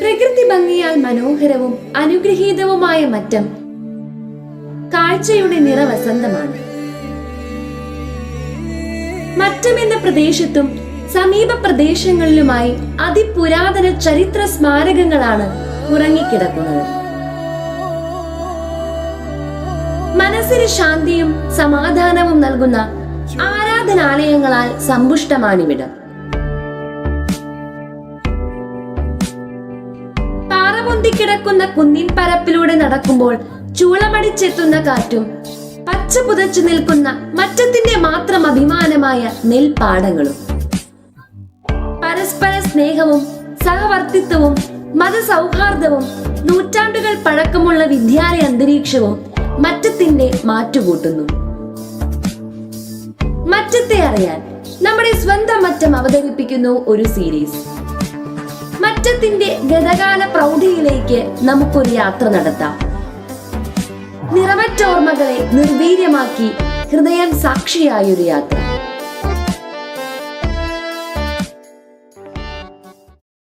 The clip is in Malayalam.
പ്രകൃതി ഭംഗിയാൽ മനോഹരവും അനുഗ്രഹീതവുമായ മറ്റം കാഴ്ചയുടെ നിറവസന്തമാണ്. മറ്റം എന്ന പ്രദേശത്തും സമീപ പ്രദേശങ്ങളിലുമായി അതിപുരാതന ചരിത്ര സ്മാരകങ്ങളാണ് ഉറങ്ങിക്കിടക്കുന്നത്. മനസ്സിന് ശാന്തിയും സമാധാനവും നൽകുന്ന ആരാധനാലയങ്ങളാൽ സമ്പുഷ്ടമാണിവിടം. പാറപൊന്തിക്കിടക്കുന്ന കുന്നിൻ പരപ്പിലൂടെ നടക്കുമ്പോൾ ചൂളമടിച്ചെത്തുന്ന കാറ്റും പച്ച പുതച്ചു നിൽക്കുന്ന മറ്റത്തിന്റെ മാത്രം അഭിമാനമായ നെൽപ്പാടങ്ങളും. പരസ്പര സ്നേഹവും സഹവർത്തിത്വവും മതസൗഹാർദ്ദവും നൂറ്റാണ്ടുകൾ പഴക്കമുള്ള വിദ്യാലയ അന്തരീക്ഷവും മറ്റത്തിന്റെ മാറ്റുകൂട്ടുന്നു. മറ്റത്തെ അറിയാൻ നമ്മുടെ സ്വന്തം മറ്റം അവതരിപ്പിക്കുന്നു ഒരു സീരീസ്. മറ്റത്തിന്റെ ഗതകാല പ്രൗഢിയിലേക്ക് നമുക്കൊരു യാത്ര നടത്താം. നിറവറ്റോർമ്മകളെ നിർവീര്യമാക്കി ഹൃദയം സാക്ഷിയായൊരു യാത്ര.